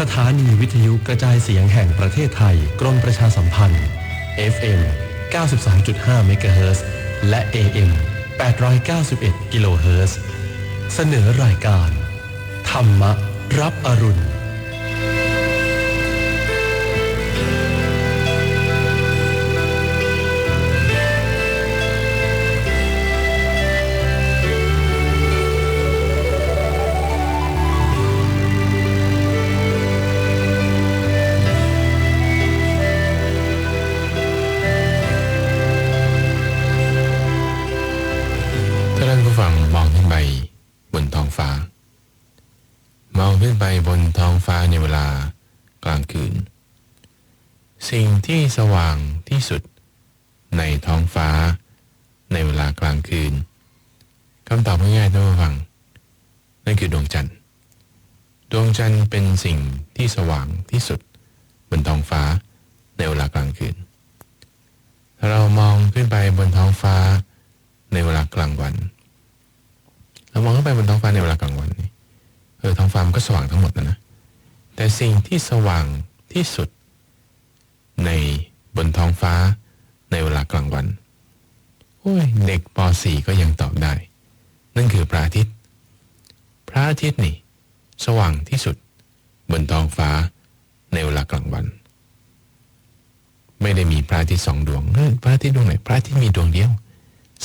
สถานีวิทยุกระจายเสียงแห่งประเทศไทย กรมประชาสัมพันธ์ FM 93.5 MHz และ AM 891กิโลเฮิรตซ์เสนอรายการ ธรรมรับอรุณ ที่สว่างที่สุด ในท้องฟ้า ในเวลากลางคืนคำตอบง่ายๆท่านผู้ฟัง นั่นคือดวงจันทร์ ดวงจันทร์เป็นสิ่งที่สว่างที่สุด บนท้องฟ้า ในเวลากลางคืนถ้าเรามองขึ้นไปบนท้องฟ้า ในเวลากลางวัน เรามองขึ้นไปบนท้องฟ้าในเวลากลางวันนี่เออท้องฟ้ามันก็สว่างทั้งหมดนะนะแต่สิ่งที่สว่างที่สุด ในบนท้องฟ้าในเวลากลางวัน โอ้ย เด็กป .4 ก็ยังตอบได้ นั่นคือพระอาทิตย์ พระอาทิตย์นี่ สว่างที่สุด บนท้องฟ้าในเวลากลางวัน ไม่ได้มีพระอาทิตย์สองดวงเออพระอาทิตย์ดวงไหน พระอาทิตย์มีดวงเดียว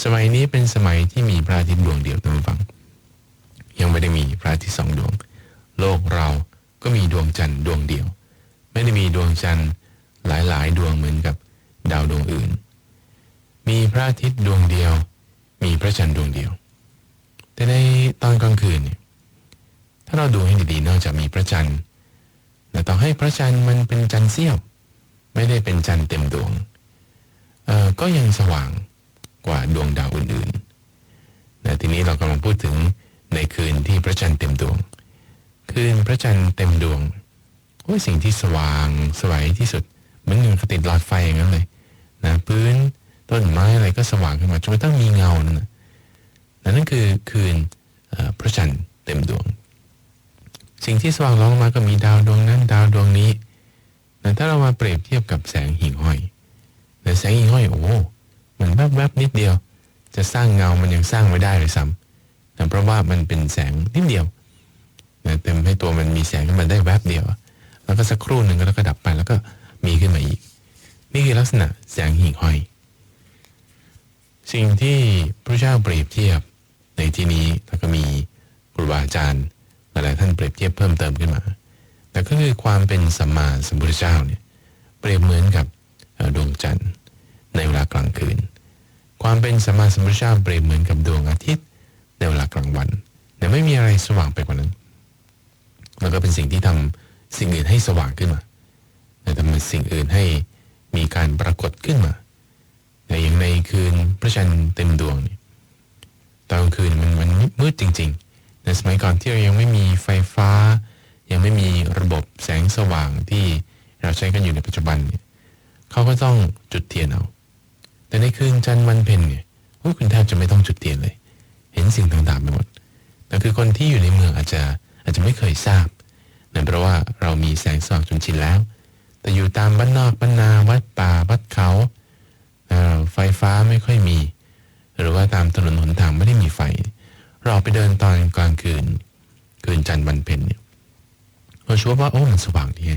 สมัยนี้เป็นสมัยที่มีพระอาทิตย์ดวงเดียวท่านฟัง ยังไม่ได้มีพระอาทิตย์สองดวง โลกเราก็มีดวงจันทร์ดวงเดียว ไม่ได้มีดวงจันทร์ หลายๆ ดวงเหมือนกับดาวดวงอื่น มีพระอาทิตย์ดวงเดียว มีพระจันทร์ดวงเดียว แต่ในตอนกลางคืนเนี่ยถ้าเราดูให้ดีๆนอกจากมีพระจันทร์แต่ต่อให้พระจันทร์มันเป็นจันทร์เสี้ยว ไม่ได้เป็นจันทร์เต็มดวงเอ่อก็ยังสว่างกว่าดวงดาวอื่นๆนะทีนี้เรากำลังพูดถึงในคืนที่พระจันทร์เต็มดวง คืนพระจันทร์เต็มดวงโอ้ยสิ่งที่สว่างสวยที่สุด มือนกับติดหลอดไฟอย่างนั้นเลยนะพื้นต้นไม้อะไรก็สว่างขึ้นมาจนกระทั่งมีเงานั่นนะนั่นคือคืนพระจันทร์เต็มดวง สิ่งที่สว่างรองลงมาก็มีดาวดวงนั้นดาวดวงนี้แต่ถ้าเรามาเปรียบเทียบกับแสงหิ่งห้อยแต่แสงหิ่งห้อยโอ้โหมันแวบๆนิดเดียว จะสร้างเงามันยังสร้างไม่ได้เลยซ้ำแต่เพราะว่ามันเป็นแสงนิดเดียวเต็มให้ตัวมันมีแสงขึ้นมาได้แวบเดียว แล้วก็สักครู่หนึ่งแล้วก็ดับไปแล้วก็ มีขึ้นมาอีก นี่คือลักษณะแสงหิ่งห้อย สิ่งที่พระเจ้าเปรียบเทียบในที่นี้แล้วก็มีครูบาอาจารย์หลายๆท่านเปรียบเทียบเพิ่มเติมขึ้นมา แต่ก็คือความเป็นสัมมาสัมพุทธเจ้าเนี่ยเปรียบเหมือนกับดวงจันทร์ในเวลากลางคืน ความเป็นสัมมาสัมพุทธเจ้าเปรียบเหมือนกับดวงอาทิตย์ในเวลากลางวันแต่ไม่มีอะไรสว่างไปกว่านั้น แล้วก็เป็นสิ่งที่ทำสิ่งอื่นให้สว่างขึ้นมา แต่ทำสิ่งอื่นให้มีการปรากฏขึ้นมาแต่อย่างในคืนพระจันทร์เต็มดวงเนี่ยตอนกลางคืนมันมันมืดจริงๆในสมัยก่อนที่เรายังไม่มีไฟฟ้า ยังไม่มีระบบแสงสว่างที่เราใช้กันอยู่ในปัจจุบันเนี่ยเขาก็ต้องจุดเทียนเอา แต่ในคืนจันทร์วันเพ็ญเนี่ยโอ้ยคุณแทบจะไม่ต้องจุดเทียนเลย เห็นสิ่งต่างๆไปหมดแต่คือคนที่อยู่ในเมืองอาจจะอาจจะไม่เคยทราบเนื่องเพราะว่าเรามีแสงสว่างจนชินแล้ว แต่อยู่ตามบ้านนอกบ้านนาวัดป่าวัดเขาไฟฟ้าไม่ค่อยมี หรือว่าตามถนนหนทางไม่ได้มีไฟ เราไปเดินตอนกลางคืน คืนจันทร์วันเพ็ญเนี่ยเราชัวว่าโอ้มันสว่างดีไง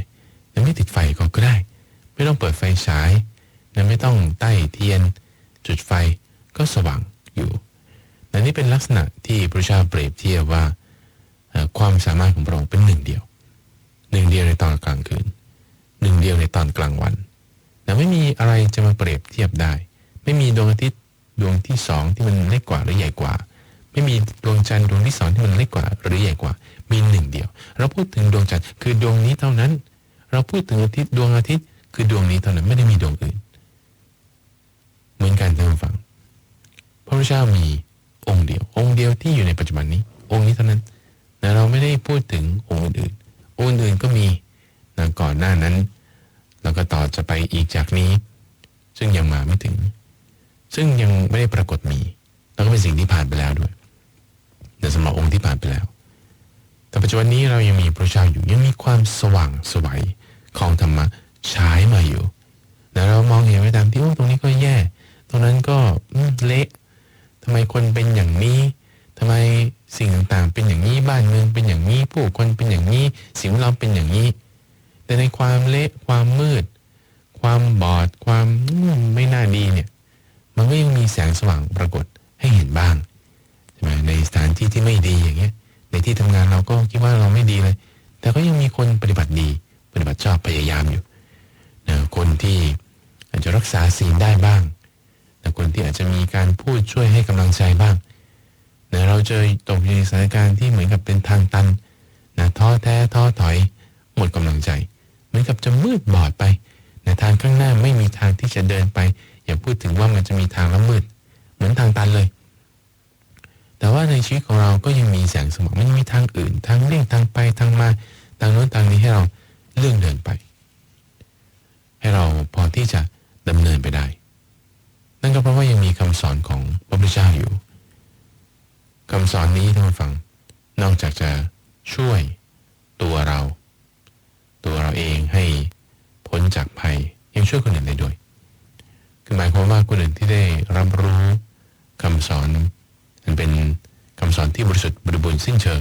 ยังไม่ติดไฟก็ก็ได้ ไม่ต้องเปิดไฟฉายและไม่ต้องใต้เทียน จุดไฟก็สว่างอยู่และนี่เป็นลักษณะที่พระเจ้าเปรียบเทียบว่าความสามารถของพระองค์เป็นหนึ่งเดียว หนึ่งเดียวในตอนกลางคืน หนึ่งเดียวในตอนกลางวันแต่ไม่มีอะไรจะมาเปรียบเทียบได้ ไม่มีดวงอาทิตย์ดวงที่สองที่มันเล็กกว่าหรือใหญ่กว่า ไม่มีดวงจันทร์ดวงที่สองที่มันเล็กกว่า หรือใหญ่กว่า มีหนึ่งเดียว เราพูดถึงดวงจันทร์คือดวงนี้เท่านั้น เราพูดถึงอาทิตย์ดวงอาทิตย์คือดวงนี้เท่านั้นไม่ได้มีดวงอื่น เหมือนกันท่านผู้ฟัง พระพุทธเจ้ามีองค์เดียว องค์เดียวที่อยู่ในปัจจุบันนี้ องค์นี้เท่านั้นแต่เราไม่ได้พูดถึงองค์อื่นองค์อื่นก็มี นะก่อนหน้านั้น แล้วก็ต่อจะไปอีกจากนี้ ซึ่งยังมาไม่ถึง ซึ่งยังไม่ได้ปรากฏมี แล้วก็เป็นสิ่งที่ผ่านไปแล้วด้วยแต่สำหรับองค์ที่ผ่านไปแล้ว แต่ปัจจุบันนี้เรายังมีพระเจ้าอยู่ยังมีความสว่างสวัยของธรรมะฉายมาอยู่แต่เรามองเห็นไปตามที่โอ้ตรงนี้ก็แย่ ตรงนั้นก็เละทำไมคนเป็นอย่างนี้ทำไมสิ่งต่างๆ เป็นอย่างนี้บ้านเมืองเป็นอย่างนี้ ผู้คนเป็นอย่างนี้ สิ่งแวดล้อมเป็นอย่างนี้ แต่ในความเละความมืด ความบอดความไม่น่าดีเนี่ย มันก็ยังมีแสงสว่างปรากฏให้เห็นบ้างใช่ไหมในสถานที่ที่ไม่ดีอย่างเงี้ย ในที่ทำงานเราก็คิดว่าเราไม่ดีเลย แต่ก็ยังมีคนปฏิบัติดี ปฏิบัติชอบพยายามอยู่นะคนที่อาจจะรักษาศีลได้บ้างนะคนที่อาจจะมีการพูดช่วยให้กำลังใจบ้างนะเราเจอตกอยู่ในสถานการณ์ที่เหมือนกับเป็นทางตันนะท้อแท้ท้อถอย หมดกำลังใจ เหมือนกับจะมืดบอดไปนะทางข้างหน้าไม่มีทางที่จะเดินไป อย่าพูดถึงว่ามันจะมีทางแล้วมืด เหมือนทางตันเลย แต่ว่าในชีวิตของเราก็ยังมีแสงสว่างมันยังมีทางอื่น ทางเลี่ยงทางไปทางมาทางโน้นทางนี้ให้เราเลื่อนเดินไป ให้เราพอที่จะดำเนินไปได้ นั่นก็เพราะว่ายังมีคำสอนของพระพุทธเจ้าอยู่คำสอนนี้ท่านฟัง นอกจากจะช่วยตัวเรา ตัวเราเองให้พ้นจากภัยยังช่วยคนอื่นได้ด้วย คือหมายความว่าคนอื่นที่ได้รับรู้คำสอนมันเป็นคำสอนที่บริสุทธิ์บริบูรณ์สิ้นเชิง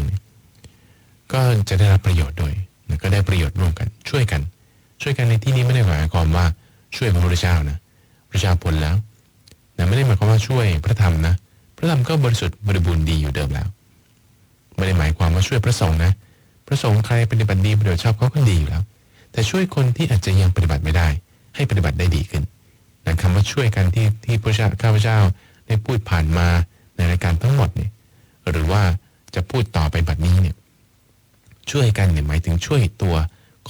ก็จะได้รับประโยชน์ด้วยก็ได้ประโยชน์ร่วมกัน ช่วยกัน ช่วยกันในที่นี้ไม่ได้หมายความว่าช่วยพระพุทธเจ้านะพระเจ้าพ้นแล้วแต่ไม่ได้หมายความว่าช่วยพระธรรมนะ พระธรรมก็บริสุทธิ์บริบูรณ์ดีอยู่เดิมแล้ว ไม่ได้หมายความว่าช่วยพระสงฆ์นะ พระสงฆ์ใครปฏิบัติดีปฏิบัติชอบเขาก็ดีอยู่แล้ว แต่ช่วยคนที่อาจจะยังปฏิบัติไม่ได้ ให้ปฏิบัติได้ดีขึ้นนะคำว่าช่วยกันที่ที่พระเจ้าข้าพเจ้าได้พูดผ่านมาในรายการทั้งหมดเนี่ยหรือว่าจะพูดต่อไปบัดนี้เนี่ยช่วยกันเนี่ยหมายถึงช่วยตัว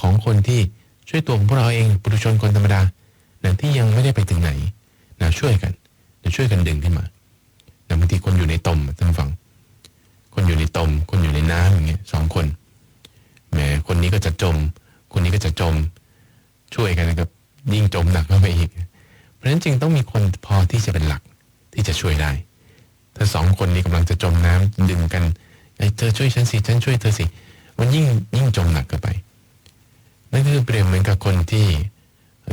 ของคนที่ช่วยตัวของพวกเราเองปุถุชนคนธรรมดานะที่ยังไม่ได้ไปถึงไหนนะช่วยกันนะช่วยกันดึงขึ้นมานะบางทีคนอยู่ในตมท่านฟัง คนอยู่ในตม คนอยู่ในน้ำอย่างเงี้ยสองคน แหมคนนี้ก็จะจม คนนี้ก็จะจม ช่วยกันนะครับยิ่งจมหนักเข้าไปอีก เพราะฉะนั้นจึงต้องมีคนพอที่จะเป็นหลักที่จะช่วยได้ ถ้าสองคนนี้กำลังจะจมน้ำดึงกันไอ้เธอช่วยฉันสิฉันช่วยเธอสิมันยิ่งยิ่งจมหนักเกินไปนั่นคือเปรียบเหมือนกับคนที่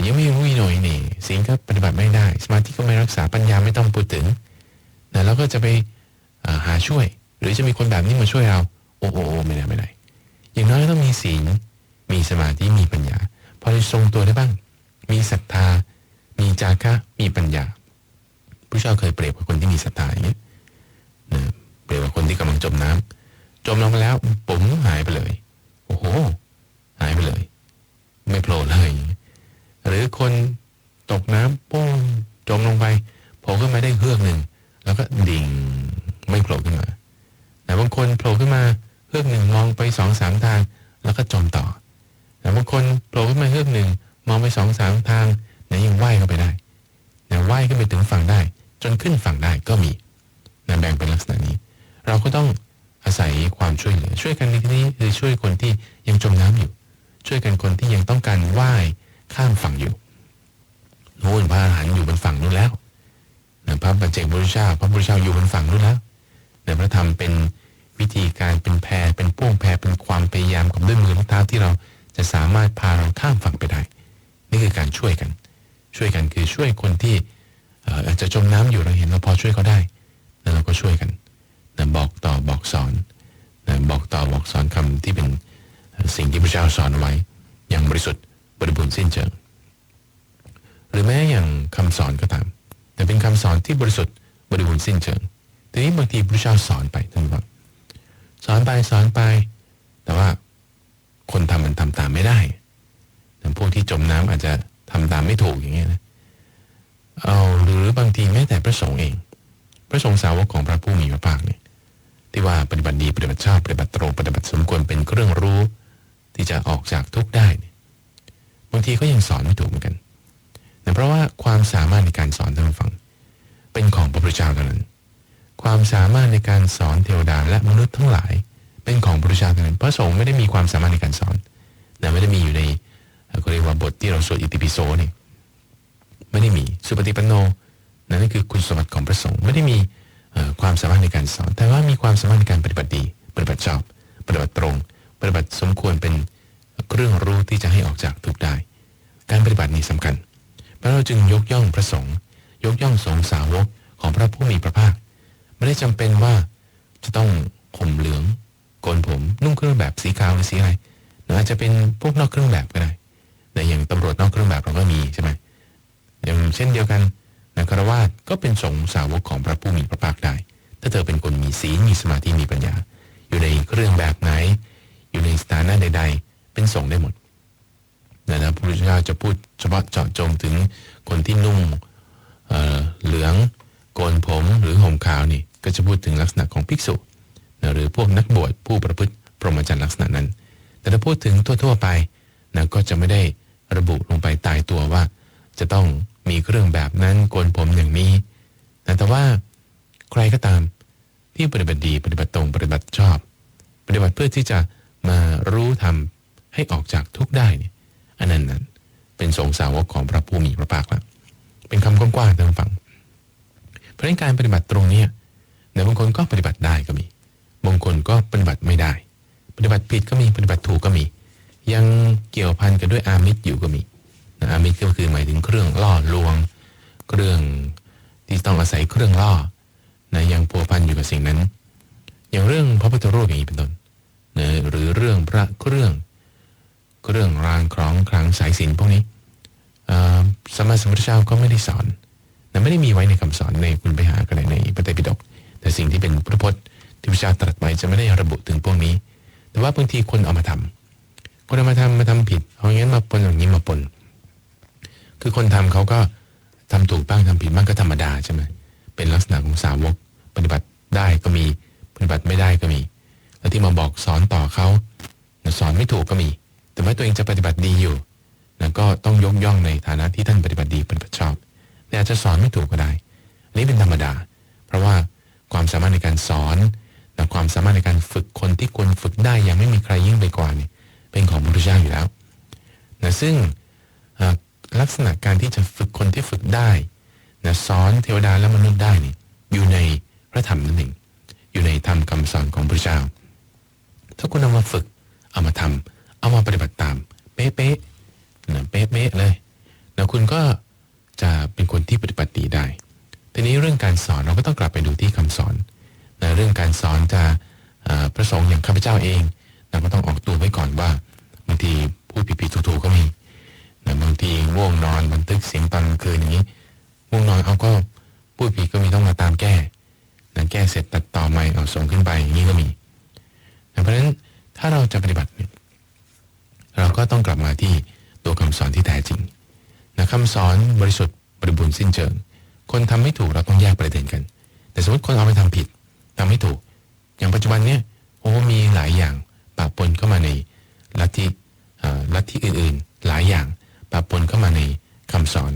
ยังไม่รู้หน่อยนี่สิ่งก็ปฏิบัติไม่ได้ สมาธิก็ไม่รักษาปัญญาไม่ต้องพูดถึงนะแล้วก็จะไปหาช่วย หรือจะมีคนแบบนี้มาช่วยเรา โอ้โหไม่ได้ไม่ได้ อย่างน้อยต้องมีศีล มีสมาธิ มีปัญญา พอจะทรงตัวได้บ้าง มีศรัทธา มีจาคะ มีปัญญา ผู้เจ้าเคยเปรียบกับคนที่มีศรัทธาอย่างนี้นะเปรียบกับคนที่กำลังจมน้ำจมลงไปแล้วปุ๋มหายไปเลย โอ้โห หายไปเลย ไม่โผล่เลย หรือคนตกน้ำปุ้งจมลงไปโผล่ขึ้นมาได้เฮือกหนึ่ง แล้วก็ดิ่งไม่โผล่ขึ้นมา แต่บางคนโผล่ขึ้นมา เฮือกหนึ่งมองไปสองสามทาง แล้วก็จมต่อ แต่บางคนโผล่ขึ้นมาเฮือกหนึ่งมองไปสองสามทางไหนยังว่ายเข้าไปได้นะว่ายขึ้นไปถึงฝั่งได้ จนขึ้นฝั่งได้ก็มีนะแบ่งเป็นลักษณะนี้ เราก็ต้องอาศัยความช่วยเหลือ ช่วยกันในที่นี้คือช่วยคนที่ยังจมน้ำอยู่ ช่วยกันคนที่ยังต้องการว่ายข้ามฝั่งอยู่โน่นพระอรหันต์อยู่บนฝั่งนู้นแล้วนพระปัจเจกพุทธเจ้าพระพุทธเจ้าอยู่บนฝั่งนู้นแล้วนะพระธรรมเป็น วิธีการเป็นแพรเป็นพ่วงแพรเป็นความพยายามกับด้วยมือและเท้าที่เราจะสามารถพาเราข้ามฝั่งไปได้ นี่คือการช่วยกัน ช่วยกันคือช่วยคนที่อาจจะจมน้ำอยู่เราเห็นเราพอช่วยเขาได้แล้วเราก็ช่วยกันนะบอกต่อบอกสอนนะบอกต่อบอกสอนคำที่เป็นสิ่งที่พระเจ้าสอนไว้ อย่างบริสุทธิ์บริบูรณ์สิ้นเชิงหรือแม้อย่างคำสอนก็ตาม แต่เป็นคำสอนที่บริสุทธิ์บริบูรณ์สิ้นเชิงทีนี้บางทีพระเจ้าสอนไปท่านผู้ฟัง อนไปสอนไป แต่ว่าคนทำมันทำตามไม่ได้แต่พวกที่จมน้ำอาจจะทำตามไม่ถูกอย่างเงี้ยนะเอาหรือบางทีแม้แต่พระสงฆ์เอง พระสงฆ์สาวกของพระผู้มีพระภาคเนี่ยที่ว่าปฏิบัติดีปฏิบัติชอบปฏิบัติตรงปฏิบัติสมควรเป็นเครื่องรู้ ที่จะออกจากทุกข์ได้บางทีก็ยังสอนไม่ถูกเหมือนกันแต่เพราะว่าความสามารถในการสอนท่านผู้ฟัง เป็นของพระพุทธเจ้าเท่านั้น ความสามารถในการสอนเทวดาและมนุษย์ทั้งหลาย เป็นของพระพุทธเจ้าเท่านั้นพระสงฆ์ไม่ได้มีความสามารถในการสอนแต่ไม่ได้มีอยู่ในเขาเรียกว่าบทที่เราสวดอิติปิโสนี่ไม่ได้มีสุปฏิปันโนนั่นคือคุณสมบัติของพระสงฆ์ไม่ได้มีความสามารถในการสอน แต่ว่ามีความสามารถในการปฏิบัติดีปฏิบัติชอบ ปฏิบัติตรง ปฏิบัติสมควรเป็นเครื่องรู้ที่จะให้ออกจากทุกข์ได้ การปฏิบัตินี้สำคัญพระเราจึงยกย่องพระสงฆ์ยกย่องสงฆ์สาวกของพระผู้มีพระภาค ไม่ได้จำเป็นว่าจะต้องห่มเหลืองโกนผมนุ่งเครื่องแบบสีขาวหรือสีอะไรหรืออาจจะเป็นพวกนอกเครื่องแบบก็ได้แต่อย่างตำรวจนอกเครื่องแบบเราก็มีใช่ไหมอย่างเช่นเดียวกันนักคารวาสก็เป็นสงสาวกของพระผู้มีพระภาคได้ ถ้าเธอเป็นคนมีศีลมีสมาธิมีปัญญา อยู่ในเครื่องแบบไหน อยู่ในสถานะใด ๆ เป็นสงได้หมดนะนะพระพุทธเจ้าจะพูดเฉพาะเจาะจงถึงคนที่นุ่งเเหลืองโกนผมหรือห่มขาวนี่ ก็จะพูดถึงลักษณะของภิกษุนะหรือพวกนักบวชผู้ประพฤติพรหมจรรย์ลักษณะนั้น แต่ถ้าพูดถึงทั่วๆไปนะก็จะไม่ได้ระบุลงไปตายตัวว่า จะต้องมีเครื่องแบบนั้นโกนผมอย่างนี้นะแต่ว่าใครก็ตามที่ปฏิบัติดีปฏิบัติตรงปฏิบัติชอบ ปฏิบัติเพื่อที่จะมารู้ทำให้ออกจากทุกข์ได้เนี่ยอันนั้นนั้นเป็นสงสาวกของพระผู้มีพระภาคแล้วเป็นคำกว้างๆทางฝั่งเพราะฉะนั้นการปฏิบัติตรงเนี้ย ในบางคนก็ปฏิบัติได้ก็มี บางคนก็ปฏิบัติไม่ได้ ปฏิบัติผิดก็มี ปฏิบัติถูกก็มี ยังเกี่ยวพันกันด้วยอามิตรอยู่ก็มีนะอามิตรก็คือหมายถึงเครื่องล่อลวง เครื่องที่ต้องอาศัยเครื่องล่อนะยังพัวพันอยู่กับสิ่งนั้น อย่างเรื่องพระพุทธรูปอย่างนี้เป็นต้นนะหรือเรื่องพระเครื่องเครื่องรางคล้องคลังสายสินพวกนี้สมมาสมุทธเจ้าก็ไม่ได้สอนนะไม่ได้มีไว้ในคำสอนในคุณไปหากันในพระไตรปิฎก แต่สิ่งที่เป็นพุทธพจน์ที่พระเจ้าตรัสไว้จะไม่ได้ระบุถึงพวกนี้ แต่ว่าบางทีคนเอามาทำคนเอามาทำมาทำผิด เอาอย่างนั้นมาปนอย่างนี้มาปน คือคนทำเขาก็ทำถูกบ้างทำผิดบ้างก็ธรรมดาใช่ไหมเป็นลักษณะของสาวก ปฏิบัติได้ก็มี ปฏิบัติไม่ได้ก็มี แล้วที่มาบอกสอนต่อเขาสอนไม่ถูกก็มี แต่ว่าตัวเองจะปฏิบัติดีอยู่นะก็ต้องยกย่องในฐานะที่ท่านปฏิบัติดีปฏิบัติชอบแต่อาจจะสอนไม่ถูกก็ได้นนี้เป็นธรรมดา เพราะว่า ความสามารถในการสอนและความสามารถในการฝึกคนที่ควรฝึกได้ยังไม่มีใครยิ่งไปกว่านี่เป็นของพระพุทธเจ้าอยู่แล้วนะซึ่งลักษณะการที่จะฝึกคนที่ฝึกได้นะสอนเทวดาและมนุษย์ได้นี่อยู่ในพระธรรมนั่นเองอยู่ในธรรมคำสอนของพระพุทธเจ้า ถ้าคุณเอามาฝึกเอามาทำเอามาปฏิบัติตาม เป๊ะๆนะเป๊ะๆเลยแล้วคุณก็จะเป็นคนที่ปฏิบัติดีได้ ทีนี้เรื่องการสอนเราก็ต้องกลับไปดูที่คำสอนนะเรื่องการสอนจะเอ่อพระสงฆ์อย่างข้าพเจ้าเองเราก็ต้องออกตัวไว้ก่อนว่าบางทีพูดผิดๆถูกๆก็มีนะบางทีง่วงนอนบันทึกเสียงตอนกลางคืนอย่างนี้ง่วงนอนเอาก็พูดผิดก็มีต้องมาตามแก้นะแก้เสร็จตัดต่อใหม่เอาส่งขึ้นไปอย่างนี้ก็มีเพราะฉะนั้นถ้าเราจะปฏิบัติเนี่ยเราก็ต้องกลับมาที่ตัวคำสอนที่แท้จริงนะคำสอนบริสุทธิ์บริบูรณ์สิ้นเชิง คนทำไม่ถูกเราต้องแยกประเด็นกัน แต่สมมติคนเอาไปทำผิดทำไม่ถูก อย่างปัจจุบันเนี่ยโอ้มีหลายอย่างปะปนเข้ามาในลัทธิลัทธิอื่นๆ หลายอย่างปะปนเข้ามาในคำสอน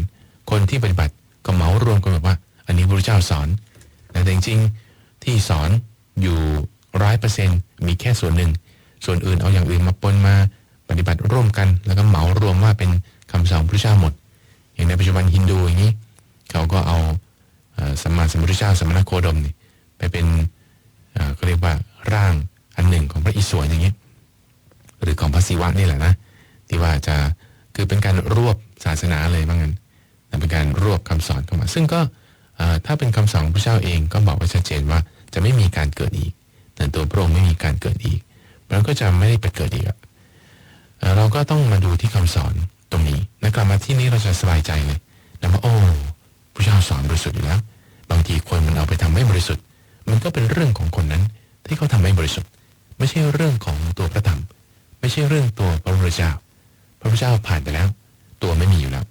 คนที่ปฏิบัติก็เหมารวมกันแบบว่า อันนี้พระเจ้าสอน แต่จริงๆที่สอนอยู่ร้อยเปอร์เซ็นต์มีแค่ส่วนหนึ่ง ส่วนอื่นเอาอย่างอื่นมาปนมาปฏิบัติร่วมกัน แล้วก็เหมารวมว่าเป็นคำสอนพระเจ้าหมด อย่างในปัจจุบันฮินดูอย่างนี้ เขาก็เอาสัมมาสัมพุทธเจ้าสมณโคดมนี่ไปเป็นเขาเรียกว่าร่างอันหนึ่งของพระอิศวรอย่างนี้หรือของพระศิวะนี่แหละนะที่ว่าจะคือเป็นการรวบศาสนาเลยว่างั้นแต่เป็นการรวบคำสอนเข้ามา ซึ่งก็ถ้าเป็นคำสอนพระเจ้าเองก็บอกไว้ชัดเจนว่าจะไม่มีการเกิดอีกแต่ตัวพระองค์ไม่มีการเกิดอีกมันก็จะไม่ได้ไปเกิดอีกเราก็ต้องมาดูที่คำสอนตรงนี้นะกลับมาที่นี้เราจะสบายใจเลยนะว่าโอ้ พระเจ้าสอนบริสุทธิ์อยู่แล้ว บางทีคนมันเอาไปทำไม่บริสุทธิ์ มันก็เป็นเรื่องของคนนั้นที่เขาทำไม่บริสุทธิ์ ไม่ใช่เรื่องของตัวพระธรรม ไม่ใช่เรื่องตัวพระพุทธเจ้า พระพุทธเจ้าผ่านไปแล้ว ตัวไม่มีอยู่แล้ว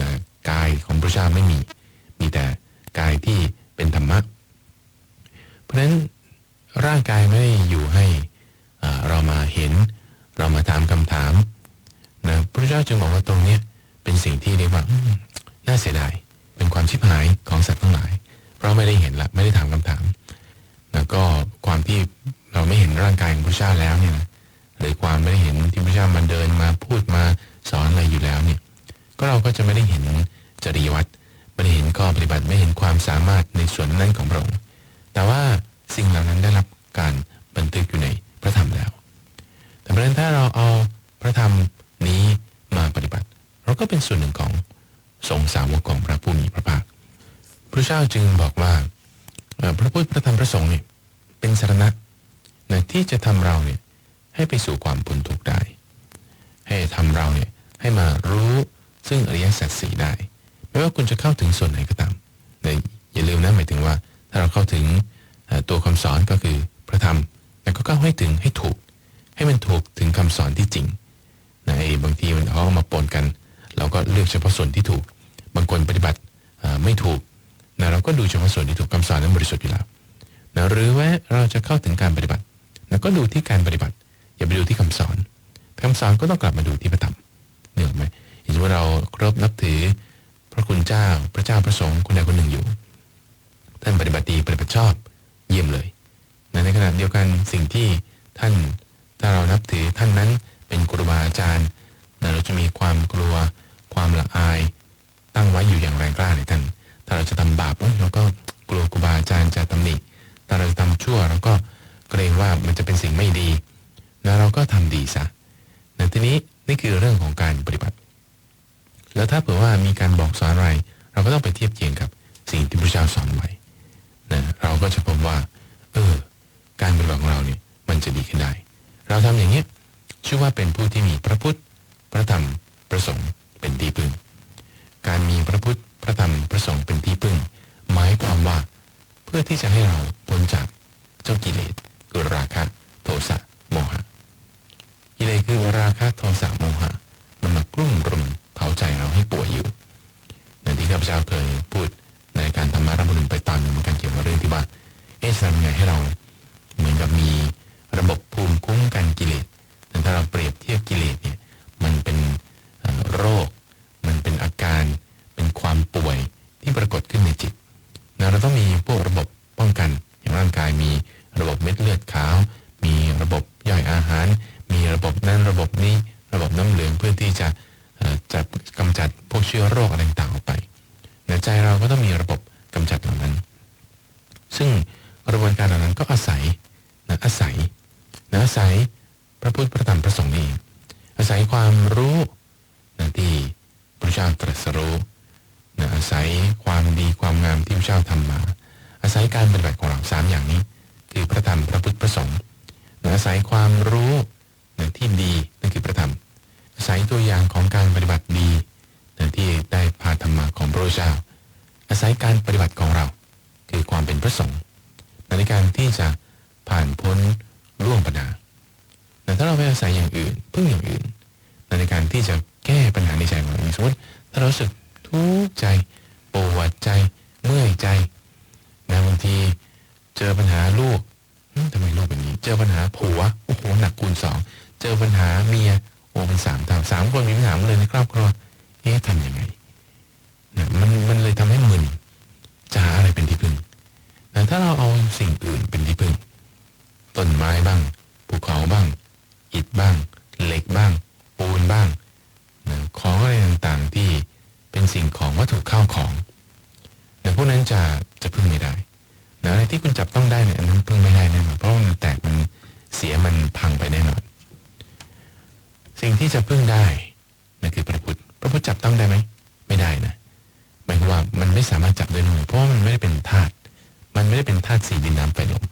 นะกายของพระเจ้าไม่มี มีแต่กายที่เป็นธรรมะ เพราะฉะนั้นร่างกายไม่ได้อยู่ให้เรามาเห็น เรามาถามคำถามนะพระเจ้าจึงบอกว่าตรงเนี้ยเป็นสิ่งที่เรียกว่าน่าเสียดาย เป็นความชิบหายของสัตว์ทั้งหลาย เพราะไม่ได้เห็นละไม่ได้ถามคำถาม แล้วก็ความที่เราไม่เห็นร่างกายของพระเจ้าแล้วเนี่ยนะหรือความไม่ได้เห็นที่พระเจ้ามาเดินมาพูดมาสอนอะไรอยู่แล้วเนี่ย ก็เราก็จะไม่ได้เห็นจริยวัตรไม่ได้เห็นข้อปฏิบัติไม่เห็นความสามารถในส่วนนั้นของพระองค์แต่ว่าสิ่งเหล่านั้นได้รับการบันทึกอยู่ในพระธรรมแล้ว แต่เพราะฉะนั้นถ้าเราเอาพระธรรมนี้มาปฏิบัติ เราก็เป็นส่วนหนึ่งของ สงสาวกของพระผู้มีพระภาคพระเจ้าจึงบอกว่าพระพุทธพระธรรมพระสงฆ์เนี่ยเป็นสารณะนะที่จะทำเราเนี่ยให้ไปสู่ความพ้นทุกข์ได้ ให้ทำเราเนี่ยให้มารู้ซึ่งอริยสัจสี่ได้ไม่ว่าคุณจะเข้าถึงส่วนไหนก็ตามแต่อย่าลืมนะหมายถึงว่า ถ้าเราเข้าถึงตัวคำสอนก็คือพระธรรมแต่ก็เข้าให้ถึงให้ถูก ให้มันถูกถึงคำสอนที่จริงนะบางทีมันเอามาปนกัน ลือกเฉพาะส่วนที่ถูก บางคนปฏิบัติไม่ถูกนะเราก็ดูเฉพาะส่วนที่ถูกคำสอนนั้นบริสุทธิ์อยู่แล้วนะหรือว่าเราจะเข้าถึงการปฏิบัตินะก็ดูที่การปฏิบัติ อย่าไปดูที่คำสอนคำสอนก็ต้องกลับมาดูที่พระธรรมเหนืออกไหมอย่างเช่นว่าเราเคารพนับถือพระคุณเจ้าพระเจ้าพระสงฆ์คนใดคนหนึ่งอยู่ ท่านปฏิบัติดีปฏิบัติชอบเยี่ยมเลยนะในขณะเดียวกันสิ่งที่ท่านถ้าเรานับถือท่านนั้นเป็นครูบาอาจารย์นะเราจะมีความกลัว ความละอาย ตั้งไว้อยู่อย่างแรงกล้าในท่าน ถ้าเราจะทำบาปเราก็กลัวครูบาอาจารย์จะตำหนิ ถ้าเราจะทำชั่วเราก็เกรงว่ามันจะเป็นสิ่งไม่ดีนะเราก็ทำดีซะนะทีนี้นี่คือเรื่องของการปฏิบัติ แล้วถ้าเผื่อว่ามีการบอกสอนอะไร เราก็ต้องไปเทียบเคียงกับสิ่งที่พระเจ้าสอนไว้นะเราก็จะพบว่า เออ การปฏิบัติของเราเนี่ยมันจะดีขึ้นได้ เราทำอย่างนี้ชื่อว่าเป็นผู้ที่มีพระพุทธ พระธรรม พระสงฆ์ เป็นที่พึ่ง การมีพระพุทธพระธรรมพระสงฆ์เป็นที่พึ่ง หมายความว่า เพื่อที่จะให้เราพ้นจากเจ้ากิเลสคือราคะโทสะโมหะกิเลสคือราคะโทสะโมหะมันมากลุ่มรุมเผาใจเราให้ป่วยอยู่อย่างที่ข้าพเจ้าเคยพูดในการธรรมะรำบุญไปตอนหนึงเหมือนกันเกี่ยวกับเรื่องที่ว่าเอ๊ะจะทำยังไงให้เราเหมือนกับมีระบบภูมิคุ้มกันกิเลสแต่ถ้าเราเปรียบเทียบกิเลสเนี่ยมันเป็น โรค มันเป็นอาการเป็นความป่วยที่ปรากฏขึ้นในจิตนะเราต้องมีพวกระบบป้องกัน อย่างร่างกายมีระบบเม็ดเลือดขาว มีระบบย่อยอาหาร มีระบบนั้นระบบนี้ระบบน้ำเหลืองเพื่อที่จะจะกำจัดพวกเชื้อโรคอะไรต่างๆออกไปในใจเราก็ต้องมีระบบกำจัดเหล่านั้น ซึ่งกระบวนการเหล่านั้นก็อาศัยนะอาศัยนะอาศัยพระพุทธพระธรรมพระสงฆ์นี่เองอาศัยความรู้ นะที่พระเจ้าตรัสรู้นะอาศัยความดีความงามที่พระเจ้าทำมา อาศัยการปฏิบัติของเราสามอย่างนี้ คือพระธรรมพระพุทธพระสงฆ์นะอาศัยความรู้นะที่ดีนั่นคือพระธรรม อาศัยตัวอย่างของการปฏิบัติดีนะที่ได้พาธรรมะของพระเจ้า อาศัยการปฏิบัติของเรา คือความเป็นพระสงฆ์ในการที่จะผ่านพ้นล่วงปัญหาแต่ถ้าเราไปอาศัยอย่างอื่นพึ่งอย่างอื่น ในการที่จะ แก้ปัญหาในใจของเราสมมติถ้าเราสึกทุกข์ใจปวดใจเมื่อยใจนะบางทีเจอปัญหาลูกทำไมลูกเป็นนี้ เจอปัญหาผัวโอ้โหหนักคูณสองเจอปัญหาเมียโอ้เป็นสามเท่าสามคนมีปัญหาเลยในครอบครัวเอ๊ะทำยังไงนะมันมันเลยทำให้มึนจะหาอะไรเป็นที่พึ่ง แต่ถ้าเราเอาสิ่งอื่นเป็นที่พึ่ง ต้นไม้บ้างภูเขาบ้าง อิฐบ้าง เหล็กบ้าง ปูนบ้างนะของอะไรต่างๆที่เป็นสิ่งของวัตถุข้าวของนะพวกนั้นจะจะพึ่งไม่ได้นะอะไรที่คุณจับต้องได้เนี่ยอันนั้นพึ่งไม่ได้แน่นอนเพราะว่ามันแตกมันเสียมันพังไปแน่นอน สิ่งที่ จะพึ่งได้นั่นคือพระพุทธ พระพุทธจับต้องได้ไหม ไม่ได้นะหมายความว่ามันไม่สามารถจับด้วยมือเพราะมันไม่ได้เป็นธาตุมันไม่ได้เป็นธาตุสี่ดินน้ำไฟลม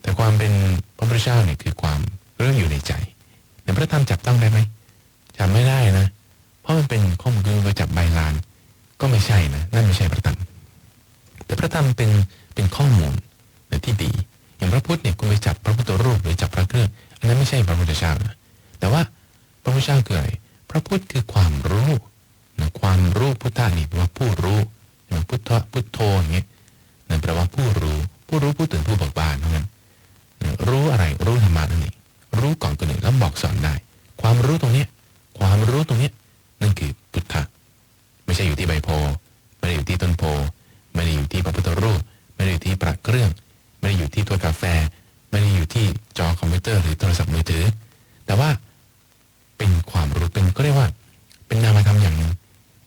แต่ความเป็นพระพุทธเจ้าเนี่ยคือความเรื่องอยู่ในใจในพระธรรมจับต้องได้ไหมจับไม่ได้นะ เพราะมันเป็นข้อมูลคือไปจับใบลาน ก็ไม่ใช่นะนั่นไม่ใช่พระธรรมแต่พระธรรมเป็นเป็นข้อมูลนะที่ดี อย่างพระพุทธเนี่ยคุณไปจับพระพุทธรูปหรือจับพระเครื่องอันนั้นไม่ใช่พระพุทธเจ้านะแต่ว่า ระพุทธเจ้าคืออะไรพระพุทธคือความรู้นะความรู้พุทธะนี่แปลว่าผู้รู้อย่างพุทธะพุทโธอย่างเงี้ยนั่นแปลว่าผู้รู้ ผู้รู้ผู้ตื่นผู้เบิกบานเท่านั้นนะรู้อะไรรู้ธรรมะนั่นเองรู้ก่อนตัวหนึ่งแล้วบอกสอนได้ ความรู้ตรงเนี้ยความรู้ตรงเนี้ยนั่นคือพุทธะไม่ใช่อยู่ที่ใบโพไม่ได้อยู่ที่ต้นโพไม่ได้อยู่ที่พระพุทธรูปไม่ได้อยู่ที่ประเครื่องไม่ได้อยู่ที่ตัวกาแฟ ไม่ได้อยู่ที่จอคอมพิวเตอร์หรือโทรศัพท์มือถือ แต่ว่า เป็นความรู้เป็นก็เรียกว่า เป็นนามธรรมอย่างหนึ่ง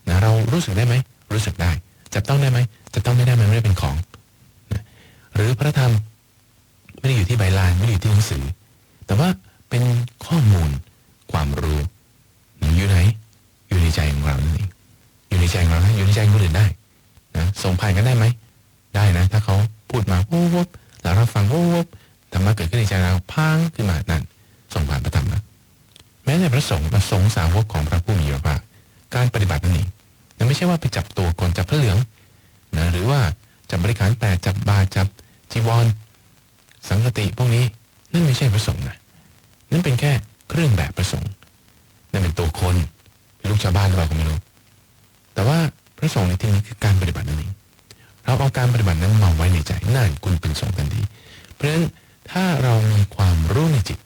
นะเรารู้สึกได้ไหมรู้สึกได้จับต้องได้ไหมจับต้องไม่ได้มันไม่ได้เป็นของนะหรือพระธรรมไม่ได้อยู่ที่ใบลานไม่ได้อยู่ที่หนังสือ แต่ว่าเป็นข้อมูลความรู้อยู่ไหน อยู่ในใจของเรานั่นเองอยู่ในใจของเราอยู่ในใจคนอื่นได้นะส่งผ่านกันได้ไหมได้นะ ถ้าเขาพูดมาปุ๊บแล้วเราฟังปุ๊บปุ๊บธรรมะเกิดขึ้นในใจเราพังขึ้นมานั่นส่งผ่านพระธรรมนะ ม้แต่พระสงฆ์พระสงฆ์สาวกของพระผู้มีพระภาคการปฏิบัตินั่นเองแต่ไม่ใช่ว่าไปจับตัวคนจับพระเหลืองนะหรือว่าจับบริขารแปดจับบาจับจีวร สังกติพวกนี้นั่นไม่ใช่พระสงฆ์นะนั่นเป็นแค่เครื่องแบบพระสงฆ์นั่นเป็นตัวคนเป็นลูกชาวบ้านหรือเปล่าก็ไม่รู้แต่ว่าพระสงฆ์ในที่นี้คือการปฏิบัตินั่นเองเราเอาการปฏิบัตินั้นมาไว้ในใจนั่นคุณเป็นสงฆ์ทันทีเพราะฉะนั้นถ้าเรามีความรู้ในจิต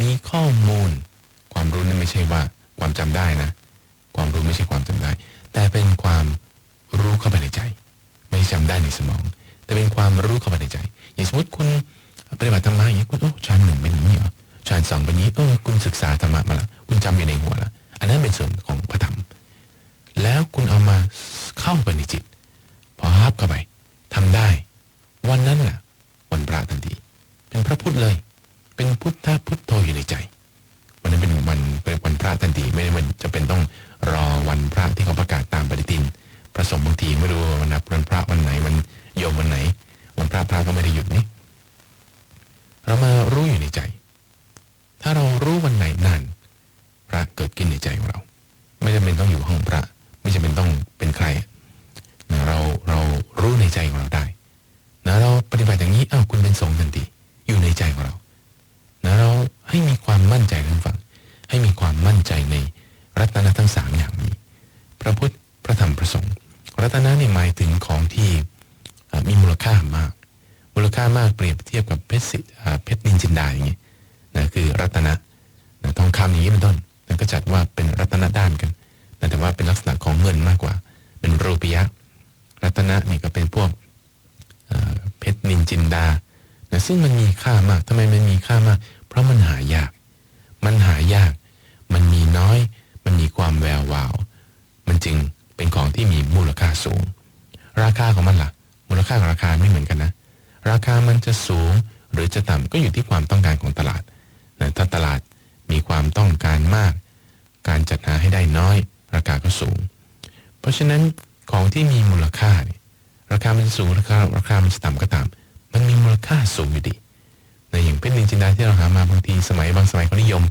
มีข้อมูล ความรู้นั้นไม่ใช่ว่าความจำได้นะ ความรู้ไม่ใช่ความจำได้ แต่เป็นความรู้เข้าไปในใจ ไม่จำได้ในสมอง แต่เป็นความรู้เข้าไปในใจ อย่างสมมติคุณปฏิบัติธรรมะอย่างนี้คุณโอ้ฌานหนึ่งเป็นอย่างนี้เหรอฌานสองเป็นนี้เออคุณศึกษาธรรมะมาแล้วคุณจำอยู่ในหัวแล้วอันนั้นเป็นส่วนของพระธรรม แล้วคุณเอามาเข้าไปในจิต พอฮับเข้าไปทำได้ วันนั้นแหละวันพระทันทีเป็นพระพุทธเลย นินดาอย่างนี้นะคือรัตนะนะทองคำอย่างนี้เป็นต้นนั่นก็จัดว่าเป็นรัตนะด้านกันนะแต่ว่าเป็นลักษณะของเงินมากกว่า เป็นรูปียะ รัตนะนี่ก็เป็นพวกเพชรนินจินดานะซึ่งมันมีค่ามากทำไมมันมีค่ามาก เพราะมันหายาก มันหายาก มันมีน้อย มันมีความแวววาว มันจึงเป็นของที่มีมูลค่าสูง ราคาของมันละ่ะ มูลค่าของราคาไม่เหมือนกันนะ ราคามันจะสูง หรือจะต่ำก็อยู่ที่ความต้องการของตลาดนะถ้าตลาดมีความต้องการมาก การจัดหาให้ได้น้อย ราคาก็สูง เพราะฉะนั้นของที่มีมูลค่าเนี่ยราคามันสูงราคาราคามันจะต่ำก็ตาม มันมีมูลค่าสูงอยู่ดีในอย่างเพชรนินจินดาที่เราหามาบางทีสมัยบางสมัยเขานิยม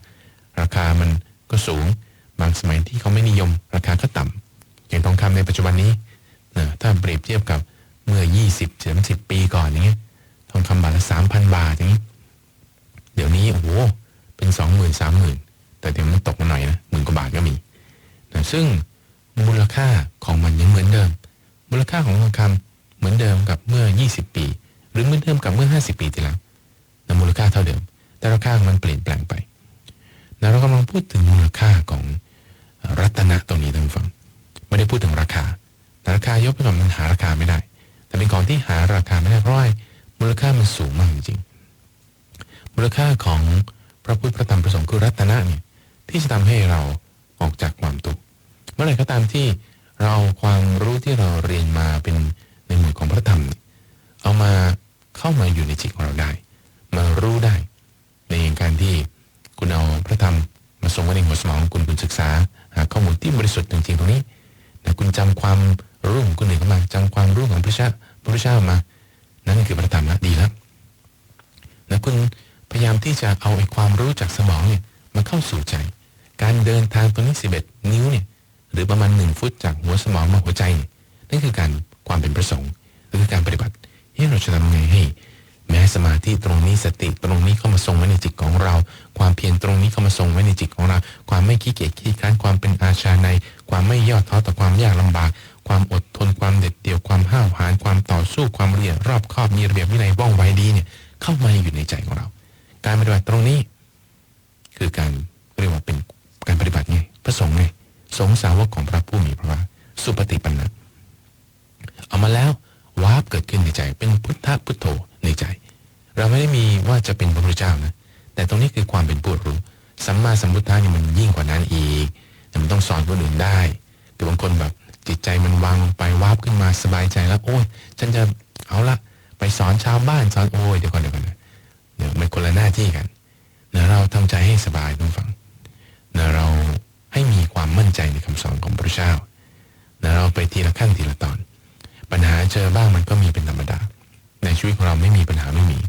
ราคามันก็สูง บางสมัยที่เขาไม่นิยม ราคาก็ต่ำอย่างทองคำในปัจจุบันนี้นะถ้าเปรียบเทียบกับเมื่อ 20ถึง10ปีก่อนอย่างเงี้ย ทองคำบาทละ3,000บาทอย่างนี้ เดี๋ยวนี้โอ้โหเป็น20,000 30,000แต่เดี๋ยวมันตกมาหน่อยนะหมื่นกว่าบาทก็มีนะซึ่งมูลค่าของมันยังเหมือนเดิม มูลค่าของทองคำเหมือนเดิมกับเมื่อ 20 ปี หรือเหมือนเดิมกับเมื่อ 50 ปีที่แล้วนะมูลค่าเท่าเดิม แต่ราคาของมันเปลี่ยนแปลงไปนะเรากำลังพูดถึงมูลค่าของรัตนะตรงนี้ท่านฟัง ไม่ได้พูดถึงราคาแต่ราคายกไปก่อนมันหาราคาไม่ได้ แต่เป็นของที่หาราคาไม่ได้เพราะ มูลค่ามันสูงมากจริงๆ มูลค่าของพระพุทธพระธรรมพระสงฆ์คือรัตนะเนี่ยที่จะทำให้เราออกจากความทุกข์เมื่อไหร่ก็ตามที่เราความรู้ที่เราเรียนมาเป็นในหมู่ของพระธรรม เอามาเข้ามาอยู่ในจิตของเราได้ มารู้ได้ ในการที่คุณเอาพระธรรมมาส่งไว้ในหัวสมองคุณคุณศึกษาหาข้อมูลที่บริสุทธิ์จริงๆตรงนี้นะคุณจำความรู้ของคนอื่นเข้ามาจำความรู้ของพระเจ้าพระเจ้ามา นั่นคือพระธรรมนะดีแล้วนะคุณพยายามที่จะเอาไอ้ความรู้จากสมองเนี่ยมาเข้าสู่ใจ การเดินทางตรงนี้สิบเอ็ดนิ้วเนี่ยหรือประมาณหนึ่งฟุตจากหัวสมองมาหัวใจเนี่ยนั่นคือการความเป็นประสงค์หรือการปฏิบัติที่เราจะทำไงให้แม้สมาธิตรงนี้สติตรงนี้เข้ามาทรงไว้ในจิตของเรา ความเพียรตรงนี้เข้ามาทรงไว้ในจิตของเรา ความไม่ขี้เกียจขี้ค้านความเป็นอาชาใน ความไม่ย่อท้อต่อความยากลำบาก ความอดทนความเด็ดเดี่ยวความห้าวหาญความต่อสู้ความเรียบรอบคอบมีระเบียบวินัยว่องไวดีเนี่ยเข้ามาอยู่ในใจของเรา การปฏิบัติตรงนี้ คือการเรียกว่าเป็นการปฏิบัติไงพระสงฆ์ไงสงสาวกของพระผู้มีพระภาคสุปฏิปันนะเอามาแล้ววาบเกิดขึ้นในใจ เป็นพุทธพุทโธในใจ เราไม่ได้มีว่าจะเป็นพระพุทธเจ้านะแต่ตรงนี้คือความเป็นผู้รู้สัมมาสัมพุทธะนี่มันยิ่งกว่านั้นอีกมันต้องสอนคนอื่นได้ แต่บางคนแบบ จิตใจมันวางไปวาบขึ้นมาสบายใจแล้ว โอ้ยฉันจะเอาละไปสอนชาวบ้านสอนโอ้ยเดี๋ยวก่อนเดี๋ยวก่อนเดี๋ยวมันคนละหน้าที่กันนะเราทำใจให้สบายต้องฟังนะเราให้มีความมั่นใจในคำสอนของพระเจ้านะเราไปทีละขั้นทีละตอน ปัญหาเจอบ้างมันก็มีเป็นธรรมดา ในชีวิตของเราไม่มีปัญหาไม่มี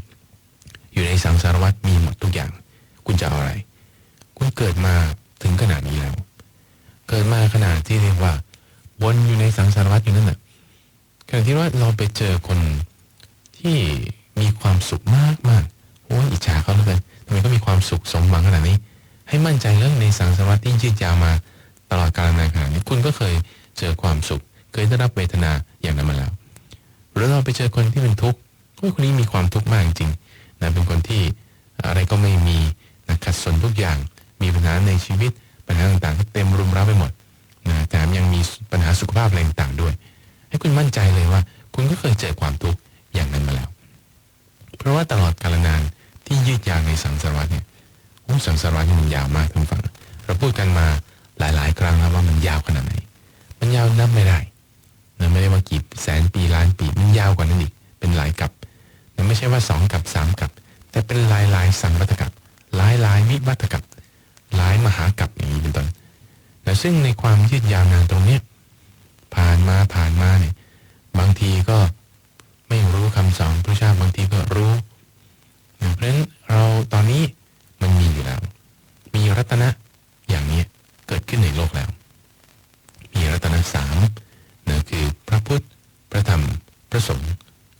อยู่ในสังสารวัตรมีหมดทุกอย่าง คุณจะเอาอะไร คุณเกิดมาถึงขนาดนี้แล้ว เกิดมาขนาดที่เรียกว่า วนอยู่ในสังสารวัตรอยู่นั่นแหละขณะที่ว่าเราไปเจอคนที่มีความสุขมากมากโอ้ยอิจฉาเขาเหลือเกินทำไมก็มีความสุขสมหวังขนาดนี้ ให้มั่นใจเรื่องในสังสารวัตรที่ยืดยาวมาตลอดกาลนานขนาดนี้คุณก็เคยเจอความสุข เคยได้รับเวทนาอย่างนั้นมาแล้ว หรือเราไปเจอคนที่เป็นทุกข์โอ้ยคนนี้มีความทุกข์มากจริงๆนะเป็นคนที่อะไรก็ไม่มีนะขัดสนทุกอย่าง มีปัญหาในชีวิตปัญหาต่างๆเต็มรุมเร้าไปหมด ยังมีปัญหาสุขภาพอะไรต่างๆด้วย ให้คุณมั่นใจเลยว่า คุณก็เคยเจอความทุกข์อย่างนั้นมาแล้ว เพราะว่าตลอดกาลนานที่ยืดยาวในสังสารวัฏเนี่ยโอ้สังสารวัฏนี่มันยาวมากท่านฟังเราพูดกันมาหลายๆ ครั้งแล้วว่ามันยาวขนาดไหน มันยาวนับไม่ได้นะไม่ได้ว่ากี่แสนปีล้านปีมันยาวกว่านั้นอีกเป็นหลายกับนะไม่ใช่ว่าสองกับสามกับ แต่เป็นหลายหลายสังวัตกับหลายหลายวิวัตกับหลายมหากับอย่างนี้เป็นต้น แต่ซึ่งในความยืดยาวนานตรงนี้ผ่านมาผ่านมาเนี่ยบางทีก็ไม่รู้คำสอนพระเจ้าบางทีก็รู้นะเพราะฉะนั้นเราตอนนี้มันมีอยู่แล้ว มีรัตนะอย่างนี้เกิดขึ้นในโลกแล้ว มีรัตนะสามนะคือพระพุทธพระธรรมพระสงฆ์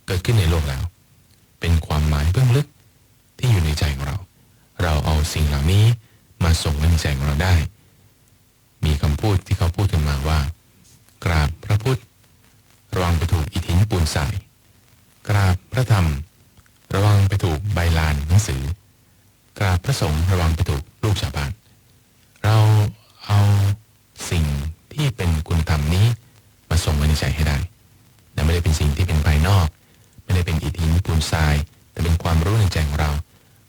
เกิดขึ้นในโลกแล้ว เป็นความหมายเบื้องลึกที่อยู่ในใจของเรา เราเอาสิ่งเหล่านี้มาส่งในใจของเราได้ พูดที่เขาพูดกันมาว่า กราบพระพุทธระวังไปถูกอิฐหินปูนทรายกราบพระธรรม ระวังไปถูกใบลานหนังสือ กราบพระสงฆ์ระวังไปถูกลูกชาวบ้านเราเอาสิ่งที่เป็นคุณธรรมนี้มาส่งไว้ในใจให้ได้แต่ไม่ได้เป็นสิ่งที่เป็นภายนอก ไม่ได้เป็นอิฐหินปูนทราย แต่เป็นความรู้ในใจของเรา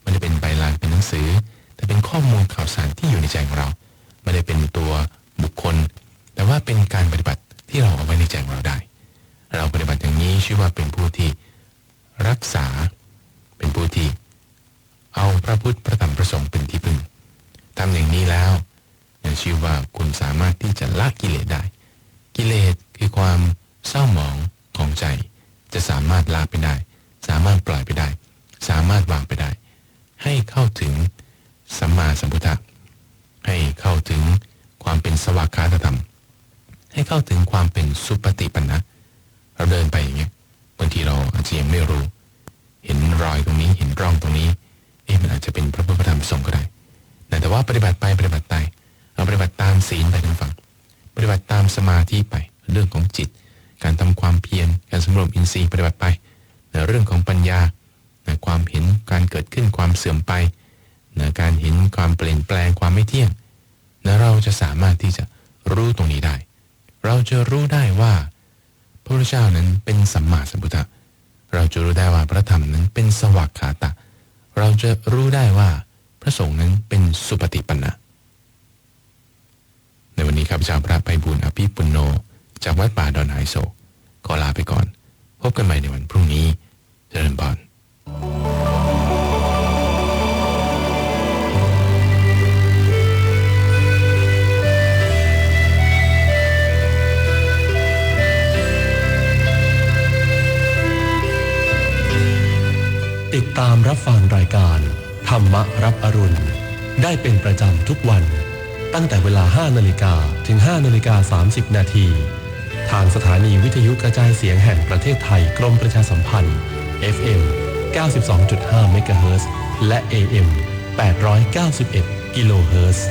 ไม่ได้เป็นใบลานเป็นหนังสือ แต่เป็นข้อมูลข่าวสารที่อยู่ในใจของเราไม่ได้เป็นตัว บุคคล แต่ว่าเป็นการปฏิบัติที่เราเอาไว้ในใจของเราได้ เราปฏิบัติอย่างนี้ชื่อว่าเป็นผู้ที่รักษาเป็นผู้ที่เอาพระพุทธพระธรรมพระสงฆ์เป็นที่พึ่งทำอย่างนี้แล้วชื่อว่าคุณสามารถที่จะละกิเลสได้ กิเลสคือความเศร้าหมองของใจ จะสามารถละไปได้ สามารถปล่อยไปได้ สามารถวางไปได้ ให้เข้าถึงสัมมาสัมพุทธะให้เข้าถึง ความเป็นสวากาตธรรม ให้เข้าถึงความเป็นสุปฏิปันนะเราเดินไปอย่างเงี้ยบางทีเราอาจจะยังไม่รู้ เห็นรอยตรงนี้เห็นร่องตรงนี้ เอ๊ะมันอาจจะเป็นพระพุทธธรรมสงก็ได้แต่ว่าปฏิบัติไปปฏิบัติไปเราปฏิบัติตามศีลไปทั้งฝั่งปฏิบัติตามสมาธิไปเรื่องของจิต การทำความเพียรการสำรวมอินทรีย์ปฏิบัติไปเรื่องของปัญญาในความเห็นการเกิดขึ้นความเสื่อมไปการเห็นความเปลี่ยนแปลงความไม่เที่ยง นะเราจะสามารถที่จะรู้ตรงนี้ได้ เราจะรู้ได้ว่า พระพุทธเจ้านั้นเป็นสัมมาสัมพุทธะเราจะรู้ได้ว่าพระธรรมนั้นเป็นสวากขาตะ เราจะรู้ได้ว่าพระสงฆ์นั้นเป็นสุปฏิปันนะในวันนี้ข้าพเจ้าพระไพบูลย์อภิปุณโน จากวัดป่าดอนไฮโซขอลาไปก่อน พบกันใหม่ในวันพรุ่งนี้ เจริญพรติด ตามรับฟังรายการ ธรรมรับอรุณ ได้เป็นประจำทุกวัน ตั้งแต่เวลา 5นาฬิกาถึง 5นาฬิกา30 นาที ทางสถานีวิทยุกระจายเสียงแห่งประเทศไทยกรมประชาสัมพันธ์ FM 92.5เมกะเฮิร์และ AM 891 กิโลเฮิรตซ์